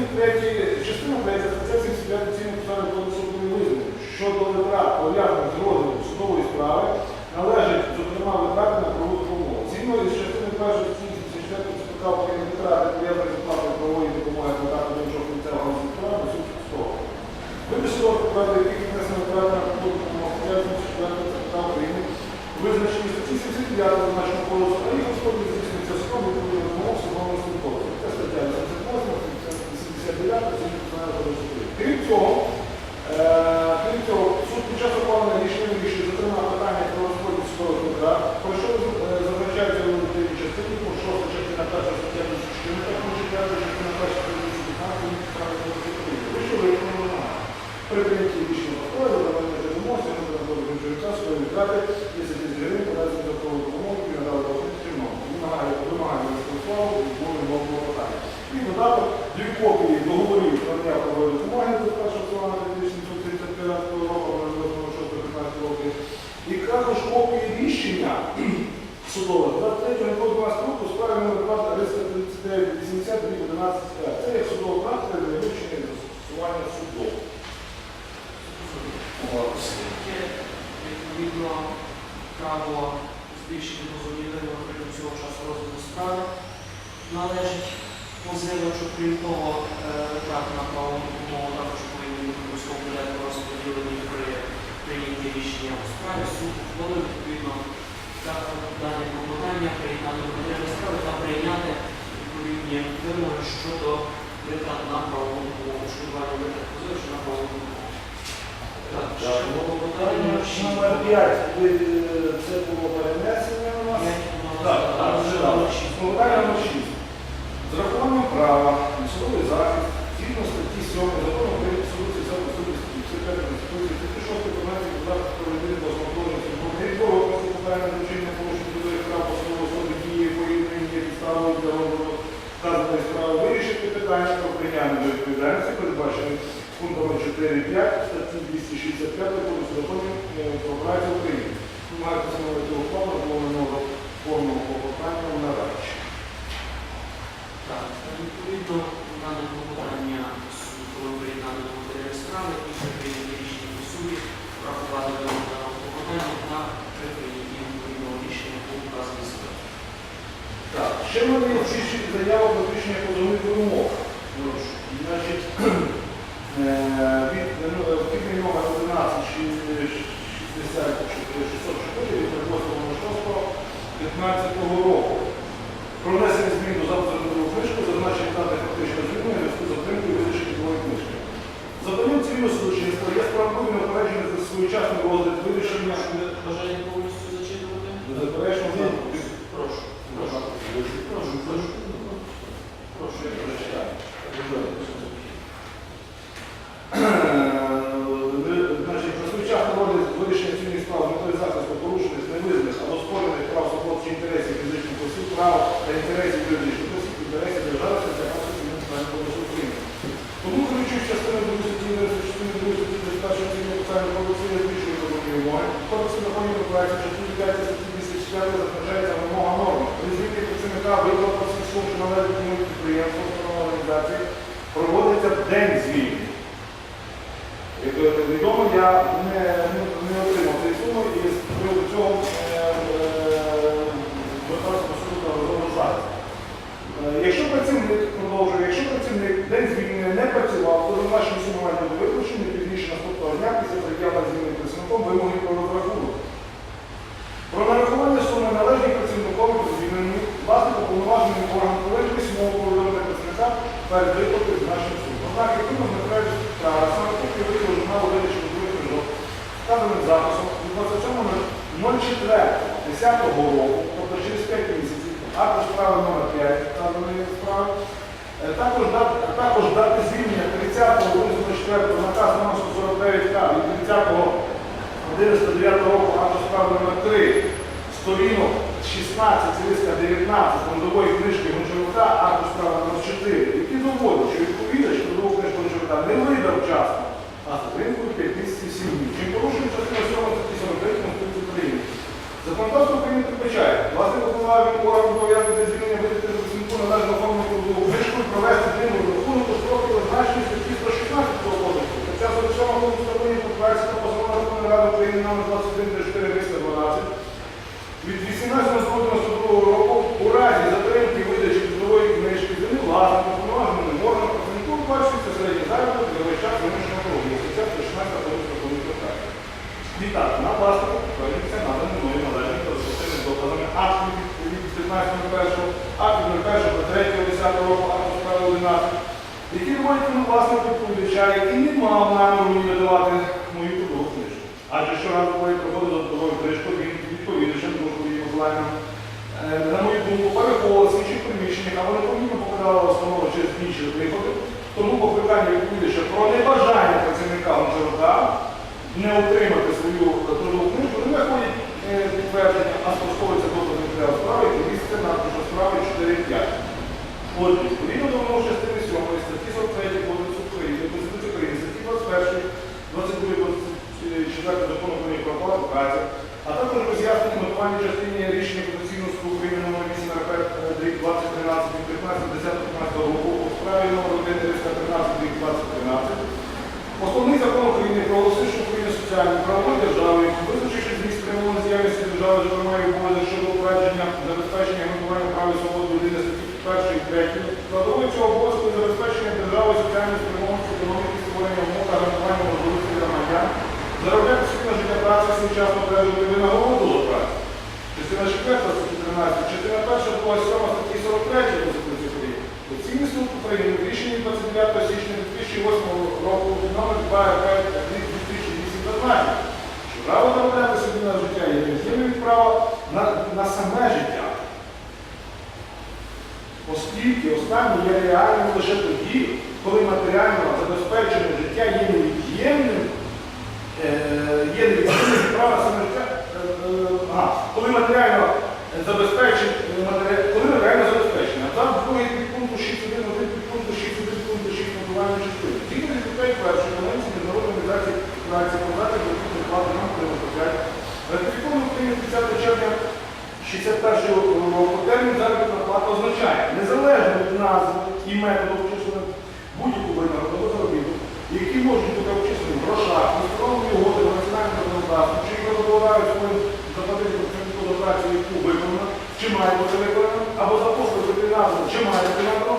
частині 3, частина 3 стаття 75 цінних посади кодексу України визнано, щодо витрат пов'язаних з розглядом судової справи належить, зокрема, витрати на правову допомогу. Згідно із частини першої статті 74 ЦПК України витрати пов'язані з оплатою правової допомоги адвоката до іншого кінця голосу справи несуть судового. Виписано витрати, яких віднесено витрати на правову допомогу, пов'язані з 4 ЦПК України, визначені статті 79 зазначеного кодексу, а їх розподіл здійснюється судом відповідно до вимог судового службовця. Це стаття 88, 79, це Національного кодексу України. Крім цього, е, крім цього, суд під час ухвалення рішення вирішує, зокрема, питання про розподіл судових витрат, про що е, зазначається у третій частині, по 6 частина 1 стаття 2014, по 4 частина 1 стаття 2015, Національного кодексу України. Вище виконано вимагає. При прийнятті рішення постанови, задавання відомості, ми будемо робити свої витрати, 10 тисяч гривень, подати за правову допомогу, які надали до чиновник. Вимагає, вимагає Ростиславу, відмови нового питання. І додаток дві копії договорів про надання правової допомоги до 1 числа 1935 року, 06 роки. І також копії рішення судових 23 року 12 року у справі номер 239 80 11 Це як судова практика для вивчення і застосування судов. Оскільки відповідно право збільшити позовні наприклад, цього часу розгляду справи належить позивачу, крім того, е, витрати на правову допомогу також повинні бути порядку розподілені при прийнятті рішення у справі. Суд ухвалив відповідно дане клопотання, приєднати до справи та прийняти відповідні вимоги щодо витрат на правову допомогу, шкодування витрат позивача на. Так, ще було питання. Номер 5. Це було перенесення у нас. Так, так, вже номер 6. З рахуванням права судовий захист, згідно статті 7 закону України суди за суди статті 5 Конституції, статті 6 Конвенції про захист прав людини до свобод, відбору питання вручення порушення трудових прав посадової особи дії поєднані є підставою для розгляду вказаної справи, вирішити питання про прийняття до відповідальності, передбачені пунктами 4.5 статті 265 Кодексу про працю України. Ви маєте встановити ухвалу, зловленого повного клопотання на радчі. Так, відповідно, дане клопотання суд було приєднати до матеріалів справи і при прийнятті рішення по суді врахувати вимоги даного клопотання та при прийнятті відповідного рішення по вказаній справі. Так, ще в мене є всі заяви про рішення позовних вимог. Прошу. Значить, е, від ну, номер 11 60 604 від 15 року. Про внесення змін книжку, зазначені дати фактично звільнення зв'язку з отримкою визначення трудової книжки. Заданням цивільного судочинства опередження за своєчасний розгляд вирішення Бажання повністю зачитувати? Заперечно за. Прошу. Прошу. Прошу. Прошу. Прошу. я прочитаю. Значить, про своєчасний розгляд вирішення цивільних справ з метою захисту порушених, невизнаних або спорених прав свобод чи інтересів фізичних осіб, прав та інтересів юридичних осіб, інтересів держави та закону цивільних справ Кодексу України. Тому керуючись частиною другої статті, частиною другої статті 21 цивільного процесуального кодексу є збільшує трудові вимоги. Кодексу законів про працю частині 5 статті 204 зазначається вимога норми. При звільненні працівника виплата всіх сум, що належить йому підприємству, установи організації, проводиться в день звільнення. Відомо, я не, не, не отримав цієї суми і з приводу цього е, е, звертався до суду на розробну захист. Е, Якщо працівник продовжує, якщо працівник день звільнення не працював, то зазначені суми мають бути виплачені не пізніше наступного дня після пред'явлення звільнення працівником вимоги про розрахунок. Про нарахування суми належні працівникові при звільненні власник уповноважений орган повинен письмово повідомити працівника перед виплатою зазначених сум. Однак, якщо ми знаходимо справа, саме поки вийшло журналу видачі трудових книжок, записом від 27.04.10 року, тобто через 5 місяців, акт справи номер 5 вказаної справи, Також також дати звільнення 30 листопада 4 наказ номер 149 К від 30 11 року акту справи номер 3 сторінок 16, листа 19 трудової книжки Гончарука, акту справи номер 4, які доводять, що відповідач трудову книжку Гончарука не видав вчасно, а затримкою 5 місяців 7 днів. від 18 року у разі затримки видачі житлової книжки землі власнику, повноваженому органу працівнику бачиться середній заробіток для весь час вимушеного прогнозу. Це 16 року закону питання. Відтак, на власнику повернеться надані мною належні та зустрічними доказами акту від 15.01, акту від 1.03.10 року, акту справи 11, які мають власнику відповідача, і не мав намір через інші виходи, тому покликання відповідача про небажання працівника МЖРДА не отримати свою трудову книжку, не виходить е, підтвердження, а спростовується до матеріалу справи і місце на справі 4.5. От відповідно до 6 закон України проголосив, що Україна соціальна правова держави, визначивши зміст спрямованої діяльності держави, зокрема і обов'язок щодо впровадження забезпечення гарантування прав і свобод людини статті 1 і 3, складовою цього обов'язку забезпечення держави соціальної спрямованості економіки, створення умов та гарантування можливості громадян, заробляти на життя праці, своєчасно одержувати винагороду за працю. Частина 4 статті 13, частина 1, 2, 7 статті 43 Конституції України. Конституційний суд України в рішенні 29 січня 2008 року номер 2 2008 що право заробляти собі на життя є від права на, на саме життя. Оскільки останнє є реальним лише тоді, коли матеріально забезпечене життя є невід'ємним, е, є невід'ємним від саме життя, е, е, коли матеріально забезпечене, матері- коли матеріально забезпечене. А там другий підпункту 6.1, один підпункту 6.1, пункту 6 мотивальної частини. Згідно з статтею першої Конвенції Міжнародної організації праці подати до плати нам 95, ратифіковано Україні 30 червня 61 року термін заробітна плата означає незалежно від назви і методу обчислення будь-яку винагороду заробітку, які можуть бути обчислені в грошах, установлені угоди на національному законодавстві, чи договорають своїм заплатити за працю, яку виконано, чи має бути виконано, або за послуги чи має бути виконано,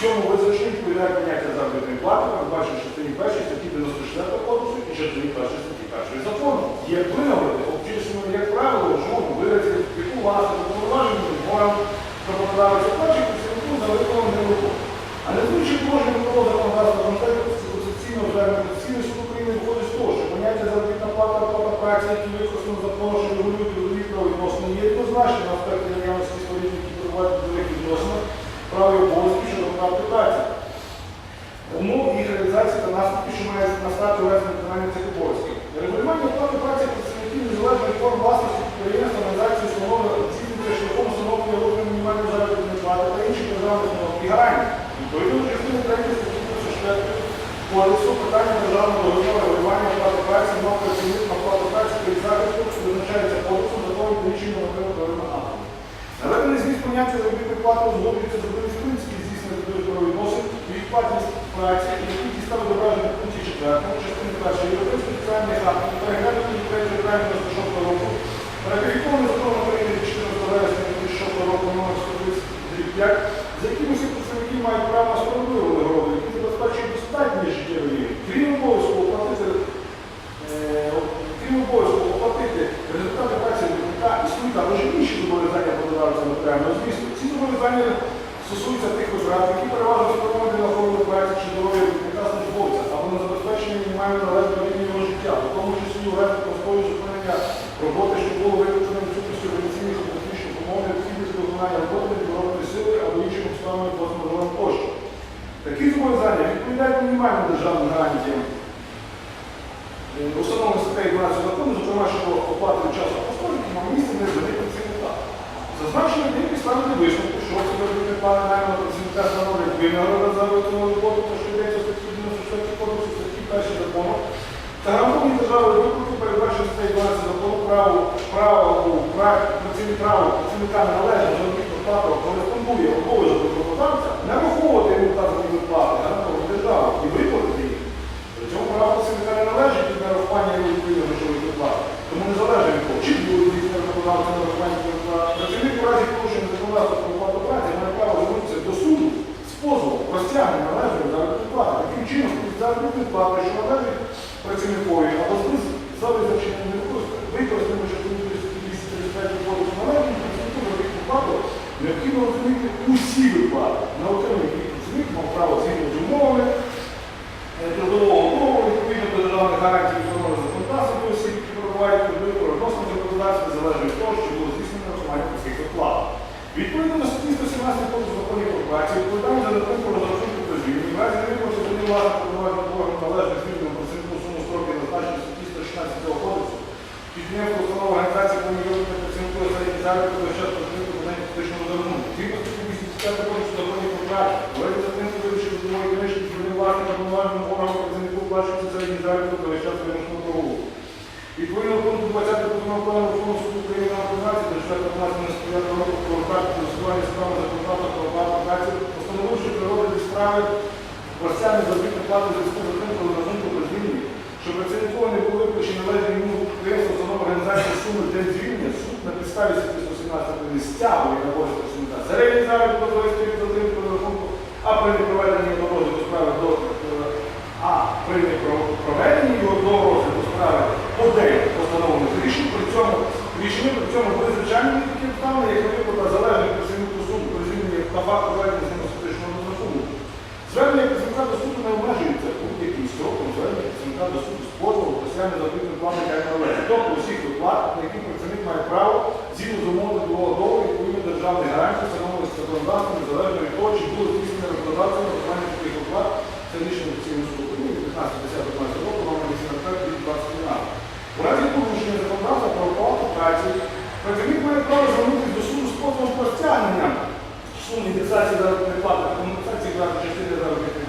цьому визначенню відповідає поняття заробітної плати, передбачено в частині першій статті 94 кодексу і частині першої статті першої закону. Є винагороди, обчислені, як правило, в жодному виразі, яку власне повноваження роботодавця плачуть працівнику за виконану роботу. А не звучить положення про законодавства Конституційного звернення Конституційний суд України виходить з того, що поняття заробітна плата оплата праці, які використано закону, що регулюють трудові правовідносини, є рівнозначним аспектом наявності сторін, які перебувають трудових відносинах, прав і обов'язків щодо оплати праці. Умов їх реалізації та наслідки, що має настати у разі виконання цих обов'язків. Регулювання оплати праці працівників незалежної форм власності підприємств, організації, установи оцінюється шляхом встановлення розміру мінімальної заробітної плати та інших державних норм і гарантій. Відповідно до частини 3 статті 34 Кодексу питання державного регулювання оплати праці, мов працівник на оплату праці їх захисту, що визначається кодексом, законом та іншими нормативними актами. Наведений зміст поняття заробітної плати узгоджується з одним з принципів здійснення трудових правовідносин, відплатність праці, які дістали зображені в пункті 4, частини 1 Європейської соціальної акти, переглянуті 3 травня 26 року, ратифікований законом України від 14 вересня 2006 року номер 135, за яким усі представники мають право на справедливу винагороду, які забезпечують достатній життєвий рівень, крім обов'язку оплатити Е, крім обов'язку оплатити результати праці робітника існують також інші зобов'язання подаваються матеріального змісту. Ці зобов'язання стосуються тих витрат, які переважно спрямовані на охорону праці чи здоров'я робітника службовця або на забезпечення мінімального належного рівня життя, у тому числі у разі простої зупинення роботи, що було викликано відсутністю організаційних і технічних умов, необхідності виконання роботи відворотної сили або іншим обставинам позамежовим тощо. Такі зобов'язання відповідають мінімальним державним гарантіям Установлено статтею 12 закону, зокрема, що оплати часу апостолів мав місце не звини працівника. Зазначені є для висновку, що заробітні плани найманого працівника становлять винагорода за виконану роботу, то що йдеться статті 94 кодексу, статті 1 закону. Та гарантовані держави виклики передбачені статтею 12 закону право, право у пра- працівник право працівника на належну заробітну плату кореспондує обов'язок роботодавця не враховувати йому вказані плати гарантовані держави і виплатити їх. При цьому право працівника не належить нарахування відповідно грошових виплат. Тому не залежить від того, чи буде здійснено законодавця нарахування виплат. Працівник у разі порушення законодавства про оплату праці має право звернутися до суду з позовом про стягнення належної заробітної плати. Таким чином, заробітної плати, що належить працівникові, або за визначенням використаними частини 235 кодексу належить працівнику заробітну плату, необхідно розуміти усі виплати Відповідно до статті 117 кодексу законів корпорації, відповідальність за допомогу розрахунку дозвільні, в разі виплати вони власне пропонувати орган належних фільмів про цінку суму строки зазначені статті 116 кодексу, Підняв установа організації про мільйонних працівників за які заробітку до часу працівників подання фактичного заробітку. Згідно статті 85 кодексу законів корпорації, введення за тим, що до моїх речень, що вони власне органу працівнику плачуються за які заробітку до часу вимушеного Відповідно пункту 20 постановлення Верховного суду України на праці до року про оплату просування справи за контракту про оплату праці, постановивши природи справи просями заробітну плату зв'язку з тим, коли рахунку без зміни, що працівникові не були виключені належні йому підприємство установ організації суми день звільнення, суд на підставі 118 стягує на кожну працівника. Середній заробіток 20 посягання заробітної плати належить. Тобто усіх виплат, на які працівник має право згідно з умови трудового договору відповідно державних гарантій, встановлених законодавством, незалежно від того, чи було здійснено виконавцем виконання таких виплат. Це рішення Конституційного суду України 15 року, номер 85 від 2012. У разі порушення законодавства про оплату праці, працівник має право звернутися до суду з позовом про стягнення суми індексації заробітної плати компенсації брати частини заробітної